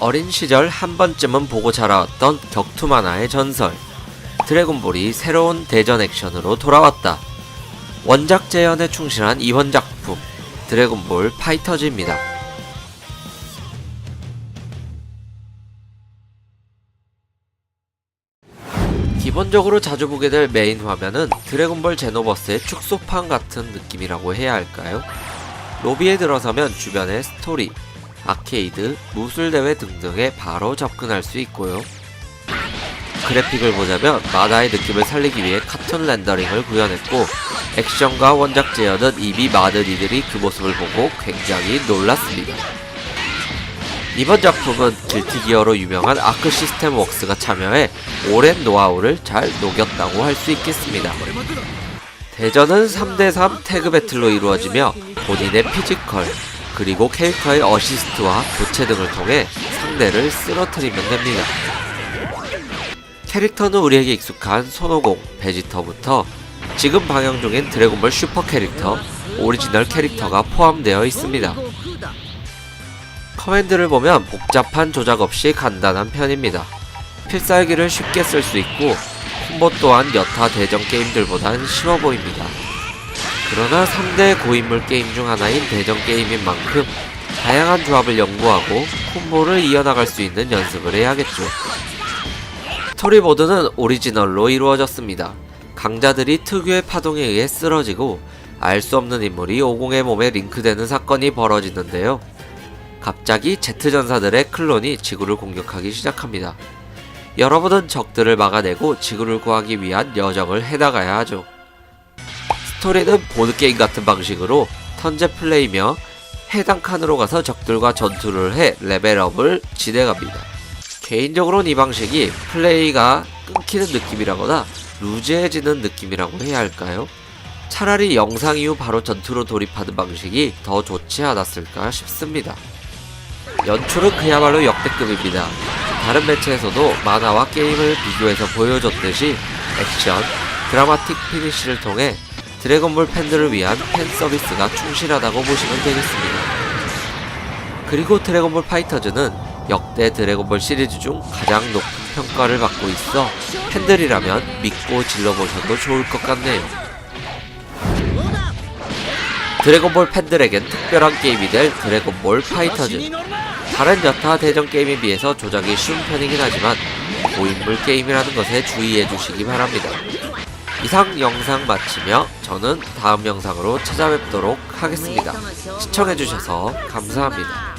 어린 시절 한 번쯤은 보고 자라왔던 격투 만화의 전설. 드래곤볼이 새로운 대전 액션으로 돌아왔다. 원작 재현에 충실한 이번 작품, 드래곤볼 파이터즈입니다. 기본적으로 자주 보게 될 메인 화면은 드래곤볼 제노버스의 축소판 같은 느낌이라고 해야 할까요? 로비에 들어서면 주변의 스토리, 아케이드, 무술대회 등등에 바로 접근할 수 있고요. 그래픽을 보자면 만화의 느낌을 살리기 위해 카툰 렌더링을 구현했고 액션과 원작 재현은 이미 많은 이들이 그 모습을 보고 굉장히 놀랐습니다. 이번 작품은 길티 기어로 유명한 아크 시스템 웍스가 참여해 오랜 노하우를 잘 녹였다고 할 수 있겠습니다. 대전은 3대3 태그 배틀로 이루어지며 본인의 피지컬, 그리고 캐릭터의 어시스트와 교체 등을 통해 상대를 쓰러뜨리면 됩니다. 캐릭터는 우리에게 익숙한 손오공, 베지터부터 지금 방영 중인 드래곤볼 슈퍼 캐릭터, 오리지널 캐릭터가 포함되어 있습니다. 커맨드를 보면 복잡한 조작 없이 간단한 편입니다. 필살기를 쉽게 쓸 수 있고 콤보 또한 여타 대전 게임들보단 쉬워 보입니다. 그러나 3대 고인물 게임 중 하나인 대전 게임인 만큼 다양한 조합을 연구하고 콤보를 이어나갈 수 있는 연습을 해야겠죠. 스토리보드는 오리지널로 이루어졌습니다. 강자들이 특유의 파동에 의해 쓰러지고 알 수 없는 인물이 오공의 몸에 링크되는 사건이 벌어지는데요. 갑자기 제트전사들의 클론이 지구를 공격하기 시작합니다. 여러분은 적들을 막아내고 지구를 구하기 위한 여정을 해나가야 하죠. 스토리는 보드게임 같은 방식으로 턴제 플레이며 해당 칸으로 가서 적들과 전투를 해 레벨업을 진행합니다. 개인적으로는 이 방식이 플레이가 끊기는 느낌이라거나 루즈해지는 느낌이라고 해야 할까요? 차라리 영상 이후 바로 전투로 돌입하는 방식이 더 좋지 않았을까 싶습니다. 연출은 그야말로 역대급입니다. 다른 매체에서도 만화와 게임을 비교해서 보여줬듯이 액션, 드라마틱 피니쉬를 통해 드래곤볼 팬들을 위한 팬 서비스가 충실하다고 보시면 되겠습니다. 그리고 드래곤볼 파이터즈는 역대 드래곤볼 시리즈 중 가장 높은 평가를 받고 있어 팬들이라면 믿고 질러보셔도 좋을 것 같네요. 드래곤볼 팬들에겐 특별한 게임이 될 드래곤볼 파이터즈. 다른 여타 대전 게임에 비해서 조작이 쉬운 편이긴 하지만 고인물 게임이라는 것에 주의해 주시기 바랍니다. 이상 영상 마치며 저는 다음 영상으로 찾아뵙도록 하겠습니다. 시청해주셔서 감사합니다.